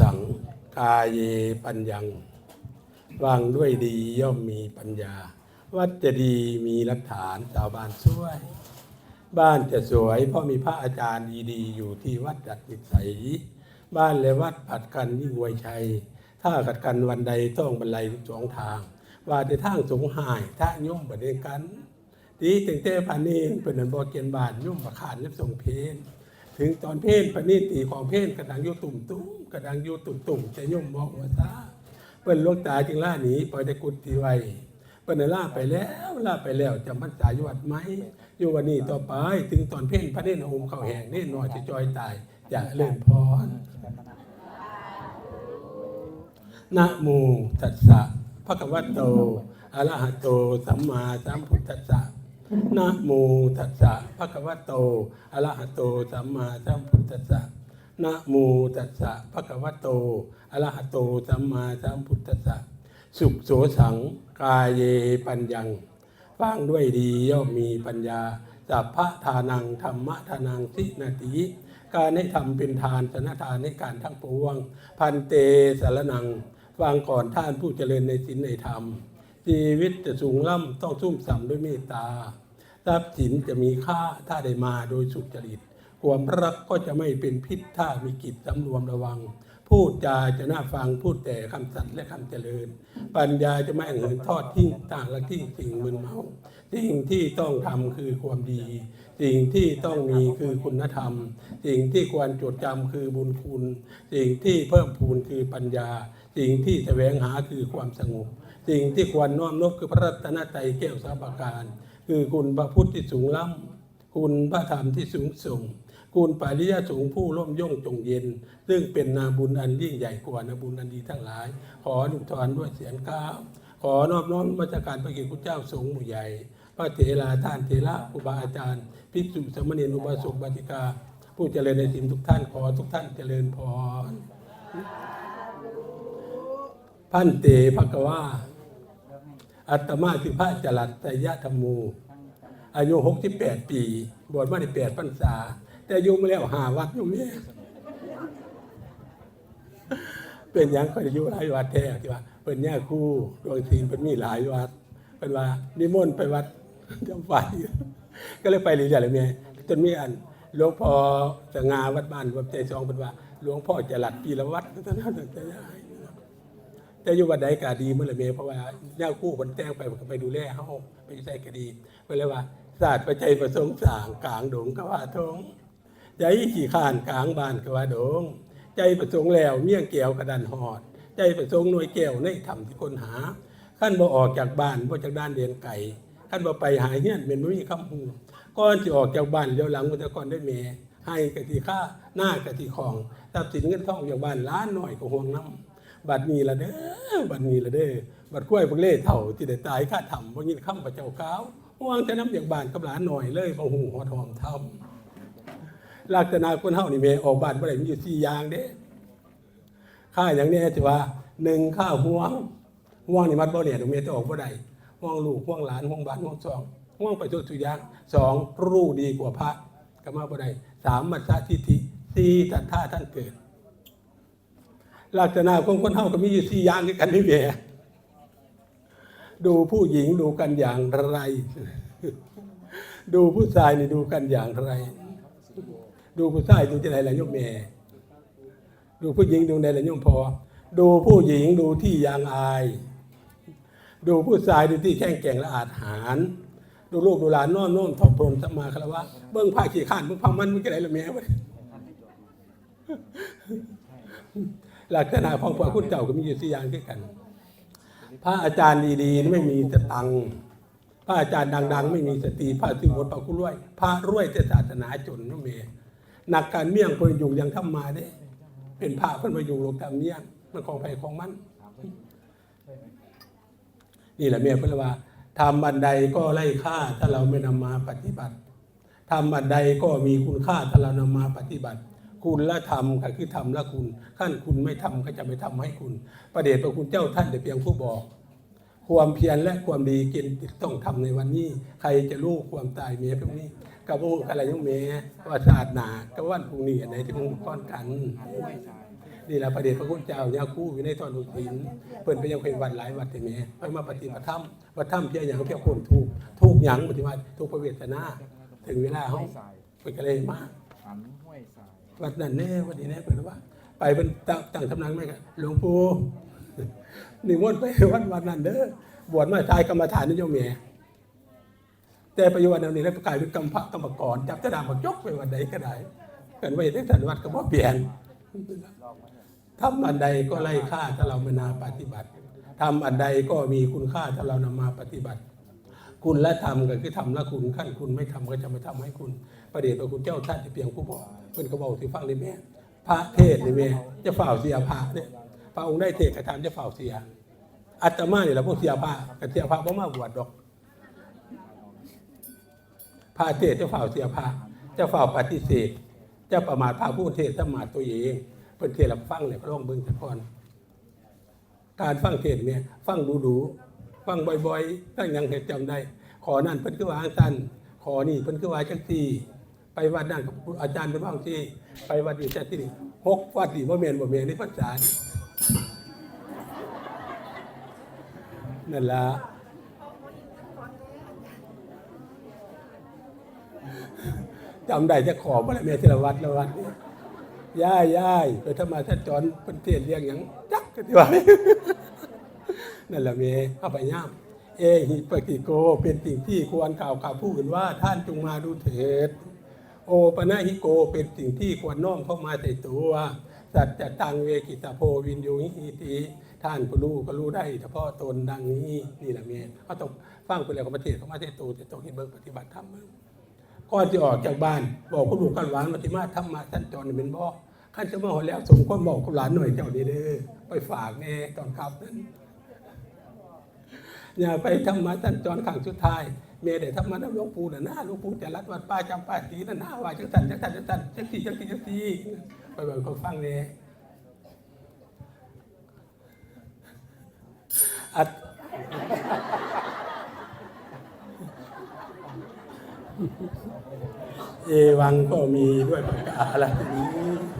สังกายเยปัญญังวางด้วยดีย่อมมีปัญญา วัดจะดีมีหลักฐานชาวบ้านช่วย บ้านจะสวยเพราะมีพระอาจารย์ดีๆ อยู่ที่วัดจัดนิสัย บ้านและวัดผัดกันยิ่งวยชัย ถ้าขัดกันวันใดต้องบรรลัยสองทาง ว่าจะทางสงหายถ้าย่อมประเด็นกันดีถึงเต้พานีเป็นนันบอเกียนบานย่อมประขานยับส่งเพน ถึงตอนเพ่นปณีตีของเพ่นกระดังโยตุ่มตุ้มกระดังโยตุ่มตุ่มจะย่อมมองว่าตาเปิ้นลวงตาจึงล่าหนีปล่อยแต่กุฏิไว้เปิ้นนล่าไปแล้วล่าไปแล้วจำพรรษาอยู่วัดไหมอยู่วันนี้ต่อไปถึงตอนเพ่นพระเนตรอมเข้าแห่งเนตรน้อยจะจอยตายจะเลื่อนพรนะโมตัสสะภะคะวะโตอะระหะโตสัมมาสัมพุทธัสสะ นะโมตัสสะภะคะวะโตอะระหะโตสัมมาสัมพุทธัสสะนะโมตัสสะภะคะวะโตอะระหะโตสัมมาสัมพุทธัสสะสุขโสสังกายเยปัญญังฟังด้วยดีย่อมมีปัญญาสัพพะทานังธรรมะทานังสินาติการให้ทำเป็นทานสนทานในการทั้งปวง พันเตสารนังฟังก่อนท่านผู้เจริญในศีลในธรรม ชีวิตจะสูงล่ำต้องซุ่มสัมด้วยเมตตาทรัพย์สินจะมีค่าถ้าได้มาโดยสุจริต ความรักก็จะไม่เป็นพิษถ้ามีกิจสำรวมระวัง พูดจาจะน่าฟังพูดแต่คำสัตย์และคำเจริญ ปัญญาจะไม่เหินทอดทิ้งต่างละทิ้งสิ่งมึนเมาสิ่งที่ต้องทำคือความดี สิ่งที่ต้องมีคือคุณธรรม สิ่งที่ควรจดจำคือบุญคุณ สิ่งที่เพิ่มพูนคือปัญญา สิ่งที่แสวงหาคือความสงบ สิ่งที่ควรน้อมนบคือพระรัตนตรัยแก้วสาบการ คือคุณพระพุทธที่สูงล้ำคุณพระธรรมที่สูงส่งคุณปาริยสงฆ์ผู้ร่มย่งจงเย็น ซึ่งเป็นนาบุญอันยิ่งใหญ่กว่านาบุญอันดีทั้งหลาย ขออนุทรด้วยเสียงก้าวขอนอบน้อมมาจากการพระเกียรติคุณเจ้าสงฆ์หมู่ใหญ่ พระเถราท่านเถระครูบาอาจารย์ภิกษุสามเณรอุบาสกบาติกา ผู้เจริญในศีลทุกท่านขอทุกท่านเจริญพรพันเตภกวา อัตมาคือพระจรัสไตยะธรรมูอายุหกสิบแปดปี บวชมาได้แปดพรรษา แต่อายุมาแล้วหาวัดอยู่แม่เป็นยังก็อายุหลายวัดแท้ที่ว่าเป็นแย่คู่ดวงศีลเป็นมีหลายวัดเป็นว่านิมนต์ไปวัดจำไปก็เลยไปเรื่อยๆเลยแม่จนมีอันหลวงพ่อสง่าวัดบ้านวัดใจซองเป็นว่า หลวงพ่อจรัสปีละวัดก็ต้องนั่นแต่ยาย แต่อยู่วันใดก็ดีเมื่อไรเมเพราะว่าย่าคู่คนแต้งไปมันก็ไปดูแลเฮาไปใส่ก็ดีไปเลยว่าศาสตร์ประใจประสงค์สางกลางดงก็ว่าทงใจขี่ข้านกลางบานก็ว่าดง ใจประสงค์แล้วเมี่ยงแก้วกระดันหอด ใจประสงค์หน่วยแก้วในธรรมที่คนหาขั้นบ่ออกจากบ้านบ่จากด้านเดียนไก่ขั้นบ่ไปหายเฮียเป็นบ่มีคำหูก่อนที่ออกจากบ้านเลี้ยวหลังมันจะก่อนได้เมให้กะทิค่าหน้ากะทิของทรัพย์สินเงินทองอย่างบ้านล้านหน่อยก็ห่วงน้ำ บัดนี้ละเด้อบัดนี้ละเด้อบัดกล้วยพวกเล่เถ่าที่ได้ตายข้าทำบ่ยินคำพระเจ้าก้าวห่วงแต่น้ำอย่างบานกับหลานหน่อยเลยบ่หูหัวทองทำลักษณะคนเฮานี่แม่ออกบ้านบ่ได้มีอยู่สี่อย่างเด้ค่าอย่างนี้จะว่าหนึ่งค่าห่วงห่วงนี่มัดบ่เนี่ยตรงเมียจะออกบ่ได้ห่วงลูกห่วงหลานห่วงบ้านห่วงซองห่วงไปทุกทุกอย่างสองรู้ดีกว่าพระก็มาบ่ได้สามมัจฉทิฏฐิสี่ตัทธาท่านเกิด ลักษณะของคนเฮาก็มีอยู่สี่อย่างด้วยกันนี่แหละดูผู้หญิงดูกันอย่างไร ดูผู้ชายนี่ดูกันอย่างไร ดูผู้ชายดูที่ไหนล่ะโยมแม่ ดูผู้หญิงดูในล่ะโยมพอ ดูผู้หญิงดูที่ยางอาย ดูผู้ชายดูที่แข็งแกร่งและอาหารดูลูกดูหลานน้อมน้อมทอมพรมสมมาคารวะเบิ้องผ้าขี้ข้านเบิ้องผ้ามันมันก็ไหนล่ะแม่วะ ลักษณะของพระคุณเจ้าก็มีอยู่สี่อย่างด้วยกัน พระอาจารย์ดีๆไม่มีสตังพระอาจารย์ดัง ๆ ไม่มีสติพระสิบทพระคุณรวย พระรวยแต่ศาสนาจนนั่นเองนักการเมี่ยงคนอยู่ยังทำมาได้เป็นพระคนมาอยู่โลกตามเมี่ยงมันของไปของมันนี่แหละเมียเพื่อว่าทำบันใดก็ไล่ค่าถ้าเราไม่นำมาปฏิบัติทำบันใดก็มีคุณค่าถ้าเรานำมาปฏิบัติ คุณละธรรมก็คือธรรมละคุณขั้นคุณไม่ทำก็จะไม่ทำให้คุณ ประเดชพระคุณเจ้าท่านแต่เพียงผู้บอก ความเพียรและความดีกินต้องทำในวันนี้ ใครจะรู้ความตายเมียพวกนี้กระโบอะไรยังเมียว่าศาสตร์นาก็วันพรุ่งนี้อันไหนที่มึงก้อนกันนี่แหละประเดชพระคุณเจ้าญาคู่อยู่ในตอนอุทินเพิ่นไปยังเป็นวัดหลายวัดแต่แม่ไปมาปฏิบัติธรรมวัดธรรมเพียงอย่างเพียงคนถูกถูกหยังปฏิบัติถูกประเวทนา ถึงเวลาเขาห้วยทรายเพิ่นก็เลยมาอันห้ วัดนั้นแน่วัดนี้แน่เพิ่นว่า ไปเป็นตั้งตั้งสำนักแม่ก็หลวงปู่นิมนต์ไปวัดวันนั้นเด้อบวชมาทายกรรมฐานนิยมแม่แต่ปัจจุบันนี้แล้วกลายเป็นกรรมพระกรรมกรจับจะดามบักยกไปวันใดก็ได้เกันไว้ที่สันวัดก็บ่เปลี่ยนทำอันใดก็ไร้ค่าถ้าเราไม่นาปฏิบัติทำอันใดก็มีคุณค่าถ้าเรานำมาปฏิบัติ คุณและธรรมก็คือทำและคุณขั้นคุณไม่ทำก็จะไม่ทำให้คุณ ประเดชพระคุณเจ้าท่านที่เพียงผู้บอกเพิ่นก็บอกสิฟังเลยแม่พระเทศนี่แม่จะฝ่าเสียพระเนี่ยพระองค์ได้เทศกระทำจะฝ่าเสียอาตมาเนี่ยเราพวกเสียพระกับเสียพระบ่มาบวชดอกพระเทศจะฝ่าเสียพระจะฝ่าปฏิเสธจะประมาทพระผู้เทศจะมาตัวเองเพิ่นเทศรับฟังเนี่ยก็ลองเบิ่งแต่ก่อนการฟังเทศเนี่ยฟังดูดู ฟังบ่อยๆตั้งยังเหตุจำได้ ขอนั่นเพิ่นคือว่าสั้นขอนี่เพิ่นคือว่าจังซี่ ไปวัดนั่นกับอาจารย์เป็นว่างที่ ไปวัดนี้แต่ที่นี่หกวัดนี่บ่แม่นบ่แม่นในภาษานนั่นล่ะจำได้จะขอบ่ละแม่ทีละวัดละวัดนี่ย่ายย่ายไปทำมาท่านจอนเพิ่นเทศน์เรียงหยังจักกันที่ว่า นั่นแหละเมข้าไปย่ามเอหิปกิโกเป็นสิ่งที่ควรกล่าวข่าวผู้อื่นว่าท่านจงมาดูเถิด โอปนาหิโกเป็นสิ่งที่ควรน้อมเข้ามาใส่ตัวสัจจตังเวกิตาโพวินโยหิติท่านผู้รู้ก็รู้ได้เฉพาะตนดังนี้นี่แหละเมเขาต้องฟังไปแล้วก็มาเทศเขามาเทศตัวจะต้องเห็นเบิ่งปฏิบัติธรรมเบิ่งก่อนจะออกจากบ้าน บอกคุณลูกกันหวานมาที่มาธรรมะท่านจรเป็นบอกขั้นจะมาหอแล้วสมควรบอกคุณหลานหน่อยเจ้านี้เด้อไปฝากแน่ตอนขับนั้น อย่าไปทำมาตันจรขังสุดท้ายเมย์ได้ทำมาน้ำหลวงปู่น่ะนะหลวงปู่จะรัดวัดป้าจำป้าสีน่ะนะว่าจังสันจังสันจังสันจังสีจังสีจังสีไปเบิ่งเขาฟังเลยอัดเอวังก็มีด้วยประกาศอะไรนี้